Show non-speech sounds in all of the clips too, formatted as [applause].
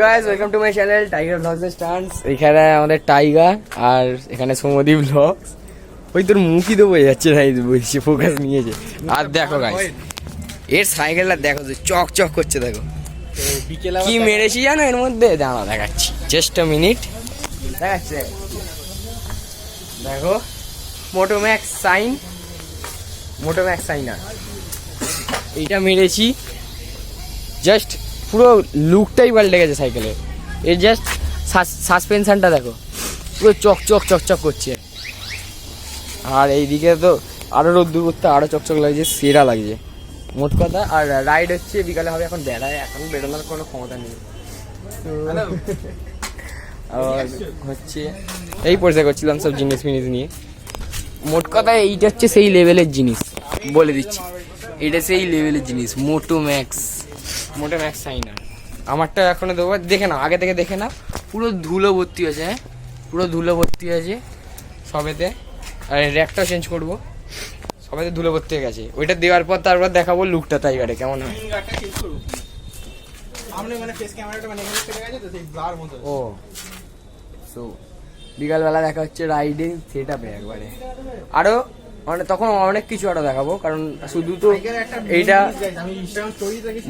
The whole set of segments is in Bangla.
Guys welcome to my tiger এখানে আমাদের টাইগার আর এখানে ওই তোর মুখই তো বোঝা যাচ্ছে নিয়েছে। আর দেখো এর সাইকেলটা দেখো যে করছে দেখো। কি মেরেছি জানো এর মধ্যে? দাঁড়া, দেখাচ্ছি। জাস্ট মিনিট দেখো মোটোম্যাক্স সাইন মোটোম্যাক্স এইটা মেরেছি। জাস্ট পুরো লুকটাই পাল্টে গেছে সাইকেলের এর জাস্ট সাসপেনশনটা দেখো পুরো চক চক চক চক করছে। আর এইদিকে তো আরও রোদ্দুর করতে আরও চকচক লাগছে সেরা লাগছে। মোট কথা আর রাইড হচ্ছে বিকালে হবে এখন বেড়ায় এখন বেরোনোর কোনো ক্ষমতা নেই। আর হচ্ছে এই পরিচয় করছিলাম সব জিনিস ফিনিস নিয়ে। মোট কথা এইটা হচ্ছে সেই লেভেলের জিনিস বলে দিচ্ছি। এটা সেই লেভেলের জিনিস মোটো ম্যাক্স মোটো ম্যাক্স সাইনার আমারটা এখনও দেবো। দেখে নাও আগে থেকে দেখে নাও। পুরো ধুলো ভর্তি হয়েছে হ্যাঁ? পুরো ধুলো ভর্তি হয়েছে সবেতে। আর র্যাকটাও চেঞ্জ করব। সবেতে ধুলো ভর্তি হয়ে গেছে। ওইটা দেওয়ার পর তারপর দেখাবো লুকটা টাইগারে কেমন হয়? মানে মানে ও। সো বিকালবেলা দেখা হচ্ছে রাইডিং সেট আপে একবারে। আরও মানে তখন অনেক কিছু আরও দেখাবো, কারণ শুধু তো এইটা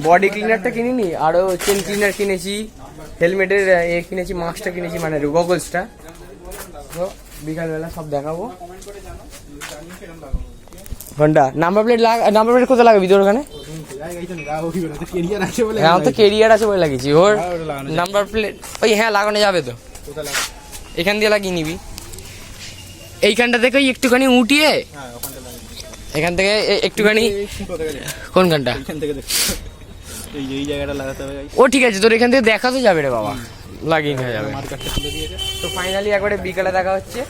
বডি ক্লিনারটা কিনিনি, আরও চেন ক্লিনার কিনেছি হেলমেটের এ কিনেছি মাস্কটা কিনেছি মানে গগলসটা তো বিকালবেলা সব দেখাবো ঘণ্টা নাম্বার প্লেট লাগ নাম্বার প্লেট কোথায় লাগাবি তোর ওখানে হ্যাঁ তো কেরিয়ার আছে বলে লাগিয়েছি, ওর। নাম্বার প্লেট ওই হ্যাঁ লাগানো যাবে তো এখান দিয়ে লাগিয়ে নিবি এইখানটা থেকে একটুখানি উঠিয়ে। এখান থেকে একটুখানি জায়গাটা লাগাতে ও ঠিক আছে তোর এখান থেকে দেখা তো যাবে রে বাবা। লাগিয়ে নেওয়া যাবে। তো ফাইনালি একবারে বিকালে দেখা হচ্ছে।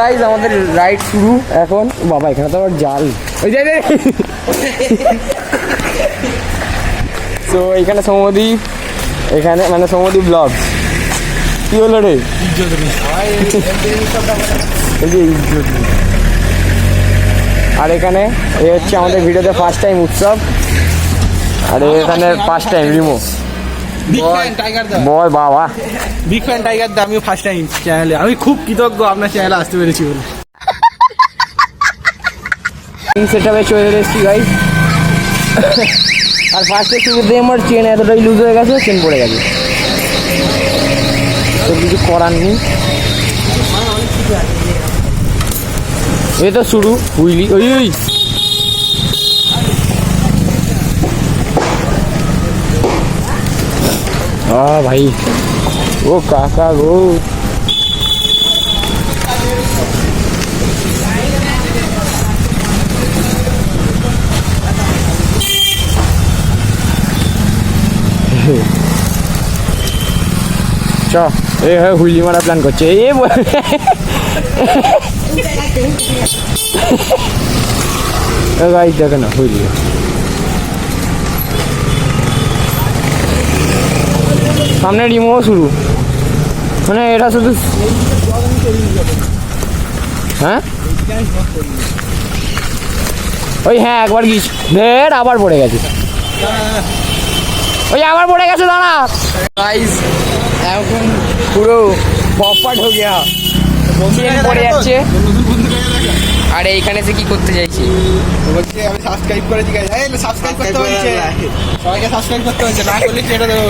গাইজ আমাদের রাইড শুরু। এখন বাবা এখানে তো আবার জাল। ওই যাই তো এখানে সৌমদীপ এখানে মানে সৌমদীপ ব্লগ কি হলো রে? ইজ্জত নেই। আর এখানে এ হচ্ছে আমাদের ভিডিওতে ফার্স্ট টাইম উৎসব। আর এখানে ফার্স্ট টাইম রিমো। বয় বাবা। বিগ ফ্যান টাইগার দা আমিও ফার্স্ট টাইম চ্যানেলে আমি খুব কৃতজ্ঞ আপনার চ্যানেলে আসতে পেরেছি বলে। চলে এসেছি আর ফার্স্টে শুরুতে আমার চেন এতটাই লুজ হয়ে গেছে চেন পড়ে গেছে। তো কিছু করার নেই। এই তো শুরু বুঝলি ওই ওই আ ভাই ও কাকা গো চ এ হ্যাঁ হুইলি মারা প্ল্যান করছে। এ বল- দেখে না হুইলি। সামনে রিমো শুরু। মানে এটা শুধু হ্যাঁ? ওই হ্যাঁ একবার গিয়েছি। ঢের আবার পড়ে গেছে। ওই আবার পড়ে গেছে, দাঁড়া। এখন পুরো পপাট হয়ে গিয়া চেন পড়ে যাচ্ছে। আর এইখানে সে কি করতে চাইছি? বলছে আমি সাবস্ক্রাইব করেছি গাইস এই সাবস্ক্রাইব করতে হচ্ছে। সবাইকে সাবস্ক্রাইব করতে হচ্ছে না করলে ছেড়ে দেবো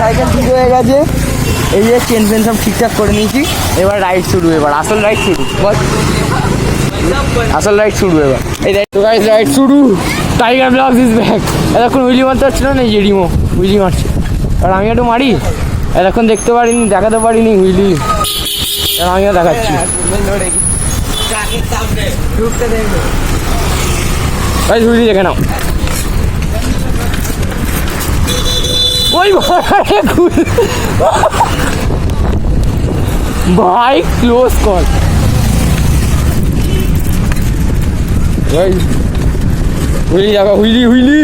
সাইকেল ঠিক হয়ে গেছে। এই যে চেন ফেন সব ঠিকঠাক করে নিয়েছি। এবার রাইড শুরু এবার। আসল রাইড শুরু বল। আসল রাইড শুরু এবার। এই রাইড তো গাইস রাইড শুরু। টাইগার ব্লগস ইজ ব্যাক এতক্ষণ উইলি মারতে পারছিল না, এই যে রিমো উইলি মারছে। আর আমি একটু মারি এতক্ষণ দেখতে পারিনি, দেখাতে পারিনি উইলি আর আমিও দেখাচ্ছি ভাই উইলি দেখে নাও। ওই ভাই ক্লোজ কর ভাই হুইলি কাকা হুইলি হুইলি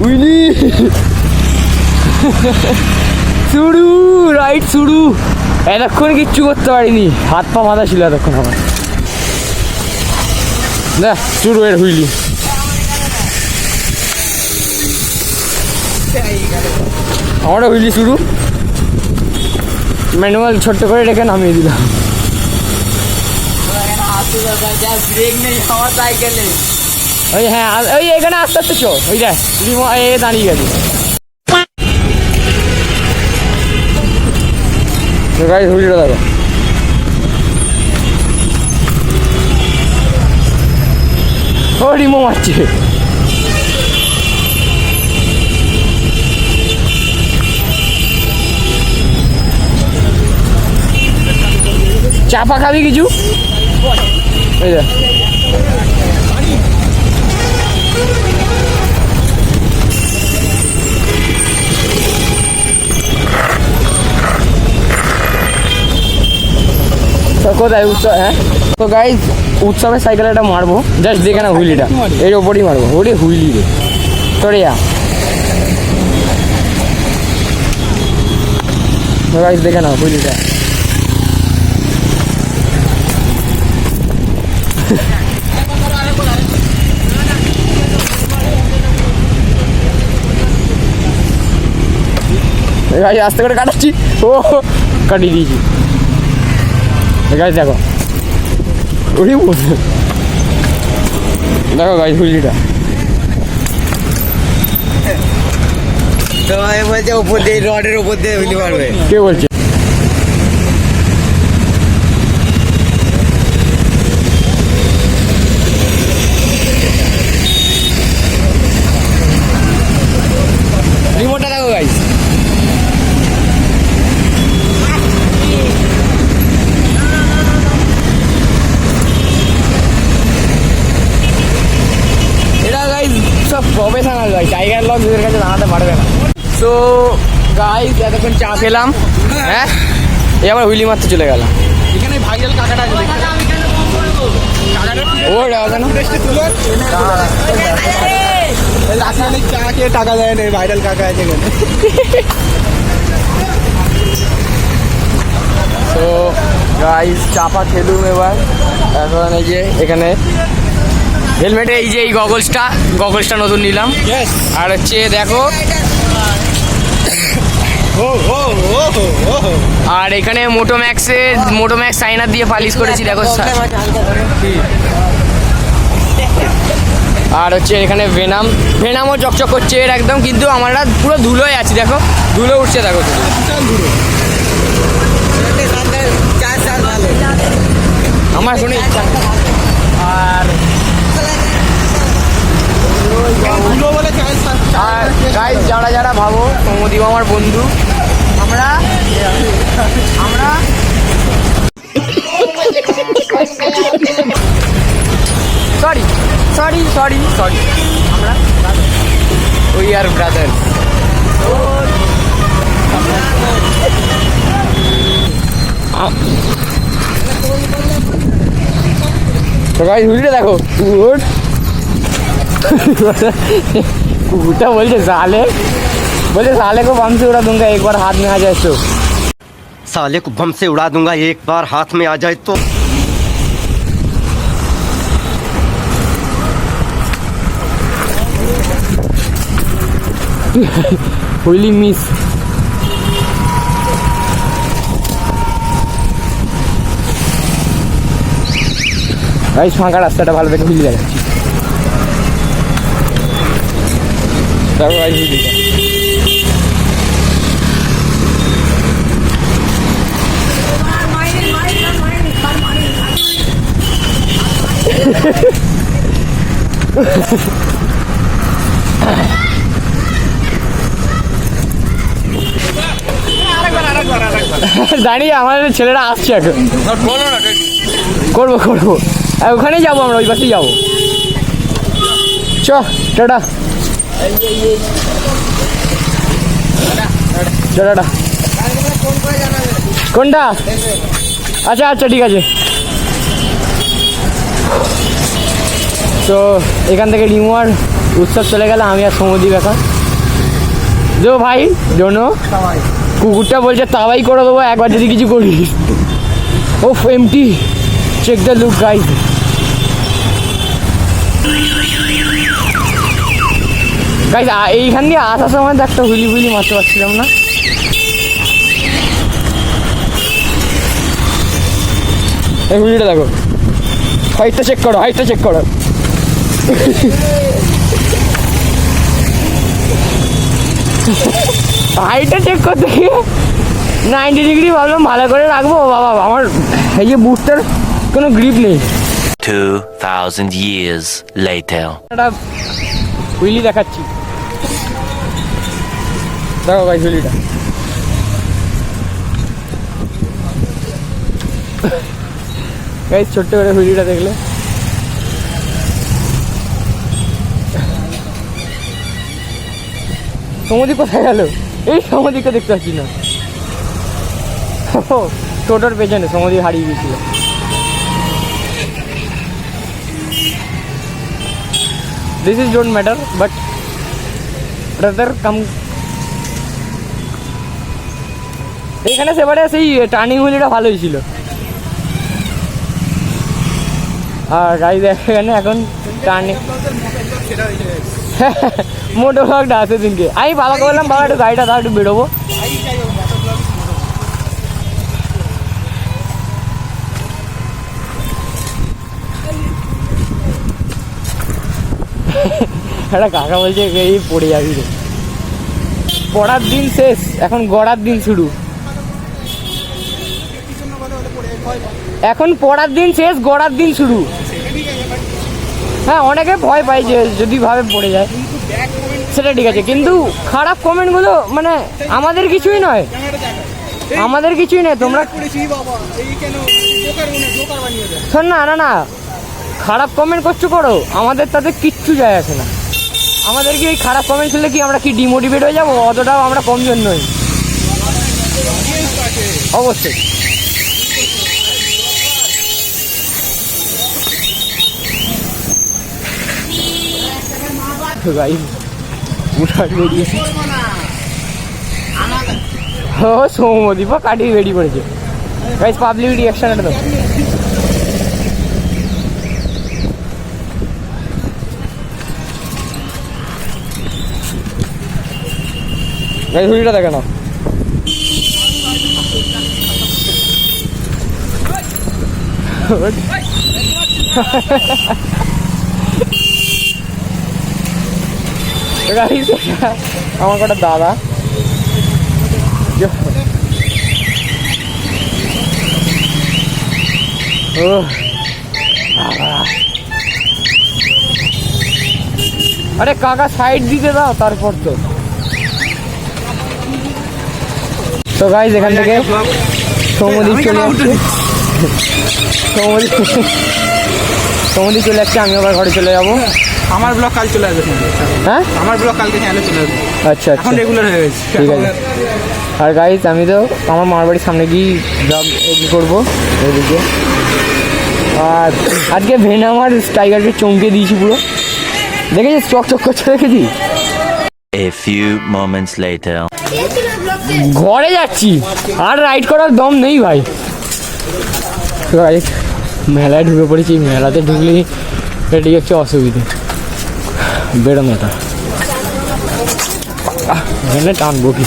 হুইলি। শুরু রাইট শুরু এতক্ষণ কিচ্ছু করতে পারিনি। হাত পা বাঁধা ছিল এতক্ষণ আমার। না শুরু এর হুইলি। আমারও হুইলি শুরু ম্যানুয়াল ছোট্ট করে রেখে নামিয়ে দিলাম। ব্রেক নেই, আমার সাইকেলে। ওই হ্যাঁ ওই এখানে আস্তে আস্তে চো ওই দেখ রিমো এ দাঁড়িয়ে গেছে গাড়ি হুইলিটা দেখো। ও রিমো মারছে। চাপা খাবি কিছু? এই দেখ। কোথায় উৎসব হ্যাঁ? তো গাইজ উৎসবের সাইকেল একটা মারবো। জাস্ট দেখে না হুইলিটা, এর ওপরই মারবো। ওরে হুইলি রে। তোরে যা দেখে না হুইলিটা। [laughs] আস্তে করে কাটাচ্ছি। ও, কাটিয়ে দিয়েছি। গাড়ি দেখো। বলছে। দেখো গাড়ি হুইলিটা তোমায় বলছে উপর দিয়ে রডের উপর দিয়ে মারবে কে বলছে রিমোটটা দেখো গাইস এটা গাইস সব প্রফেশনাল গাইস টাইগার লগ এদের কাছে দাঁড়াতে পারবে না সো গাইস এতক্ষণ চা খেলাম। হ্যাঁ? এই আবার হুইলি মারতে চলে গেল এখানে ভাইরাল কাকাটা আছে ও কেন চা খেয়ে টাকা দেয় না ভাইরাল কাকা আছে এখানে। [laughs] তো গাইস চাপা খেলুম এবার। এখন এই যে এখানে হেলমেটে এই যে এই গগলসটা গগলসটা নতুন নিলাম। আর হচ্ছে দেখো আর এখানে মোটোম্যাক্সে মোটোম্যাক্স সাইনার দিয়ে পালিশ করেছি, দেখো আর হচ্ছে এখানে ভেনাম, ভেনামও চকচক করছে এর একদম, কিন্তু আমরা পুরো ধুলোয় আছি, দেখো। ধুলো উঠছে, দেখো আমার নেই। আর আর গাইজ যারা যারা ভাবো সমদীপ আমার বন্ধু, আমরা আমরা সরি সরি সরি সরি আমরা উই আর ব্রাদার তো গাইজ দেখো। कुत्ता बोलते साले बोले साले को बम से उड़ा दूंगा एक बार हाथ में आ जाए तो साले को बम से उड़ा दूंगा एक बार हाथ में आ जाए तो হুইলি মিস ভাই ফাঁকা রাস্তাটা ভালো দেখে হুইলি দেখাচ্ছি দেখো দাঁড়িয়ে আমাদের ছেলেরা আসছে এখন। করব করব। আর ওখানেই যাব আমরা, ওই পাশেই যাব। চ, টাটা। কোনটা? আচ্ছা আচ্ছা ঠিক আছে। তো, এখান থেকে রিমুয়ার উৎসব চলে গেল, আমি আর সমুদ্রীপ এখন। যো ভাই জোনো কুকুরটা বলছে, তাওয়াই করে দেবো, একবার যদি কিছু করিস। ও MT check the look guys guys এইখান দিয়ে আসার সময় তো একটা হুইলি হুলি মারতে পারছিলাম না। এই হুইলিটা দেখো। হাইটটা চেক করো হাইটটা চেক করো। হাইটটা চেক করতে গিয়ে নাইনটি ডিগ্রি ভাবলাম ভালো করে রাখব। বাবা আমার এই যে বুটটার কোনো গ্রিপ নেই। 2,000 years later. হুইলি দেখাচ্ছি। দেখো ভাই হুইলিটা গাইস ছোট্ট করে হুইলিটা দেখলে সমুদি কোথায় গেল এই সমুদিকে দেখতে পাচ্ছি না ও, টোটোর পেছনে সমুদি হারিয়ে গেছিল this is don't matter but rather come এখানে সেবারে সেই টার্নিং হুইলিটা ভালোই ছিল আর গাড়ি এখানে এখন টার্নিং মোটো ব্লগটা আছে দিনকে। আমি বাবাকে বললাম বাবা, একটু গাড়িটা দাও একটু বেরোবো। [laughs] একটা কাকা বলছে, এই পড়ে যাবি রে। পড়ার দিন শেষ, এখন গড়ার দিন শুরু। এখন পড়ার দিন শেষ, গড়ার দিন শুরু। হ্যাঁ অনেকে ভয় পায় যে যদি ভাবে পড়ে যায়। সেটা ঠিক আছে, কিন্তু খারাপ কমেন্টগুলো মানে আমাদের কিছুই নয়। আমাদের কিছুই নয়, তোমরা শোন না না না। খারাপ কমেন্ট করছ করো, আমাদের তাতে কিচ্ছু যায় আসে না। আমাদের কি ওই খারাপ কমেন্ট শুনলে কি আমরা কি ডিমোটিভেট হয়ে যাব? অতটাও আমরা কমজন নই। অবশ্যই। গাই উঠার বেরিয়েছি ও সৌমদীপা কাটিয়ে রেডি করেছে গাইস পাবলিক দাও। হুডিটা দেখে নাও গাইস আমার কটা দাদা। ও আরে, কাকা সাইড দিতে দাও, তারপর তো। তো গাইজ এখান থেকে সৌমদ্বীপ চলে যাচ্ছে সৌমদ্বীপ সৌমদ্বীপ চলে যাচ্ছে আমি আবার ঘরে চলে যাব। আমার ব্লগ কাল চলে আসবে হ্যাঁ? আমার ব্লগ কালকে চ্যানেলে চলে আসবে। আচ্ছা আচ্ছা। এখন রেগুলার হয়ে গেছে। ঠিক আছে। আর গাইজ আমি তো আমার মামার বাড়ির সামনে গিয়ে জব এগ্রি করব। ওইদিকে আর আজকে ভেন আমার টাইগারকে চমকে দিয়েছি পুরো। দেখেছিস? চক চক করছে দেখেছি A few moments later. ঘরে যাচ্ছি। আর রাইড করার দম নেই ভাই। মেলায় ঢুকে পড়েছি। মেলাতে ঢুকলেই এটি হচ্ছে অসুবিধে। বেরোনোটা আহ, এখানে টানবো কি?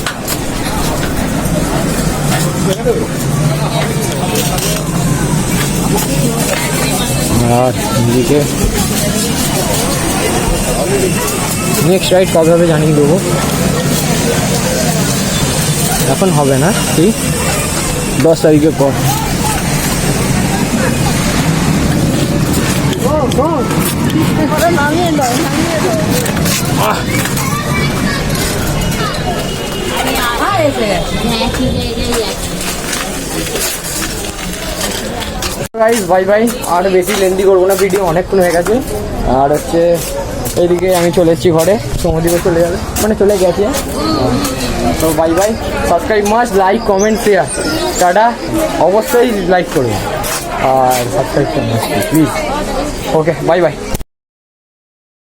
আর এদিকে নেক্সট রাইড কবে হবে জানিয়ে দেবো। এখন হবে না ঠিক দশ তারিখের পর। গাইস বাই বাই আর বেশি লেন্দি করব না ভিডিও অনেকক্ষণ হয়ে গেছে। আর হচ্ছে এইদিকে আমি চলে এসেছি ঘরে। সমুদ্রে চলে যাবে। মানে চলে গেছে। তো বাই বাই সাবস্ক্রাইব মাস লাইক কমেন্ট শেয়ার টাটা। অবশ্যই লাইক করবে। আর সাবস্ক্রাইব করুন প্লিজ ওকে বাই বাই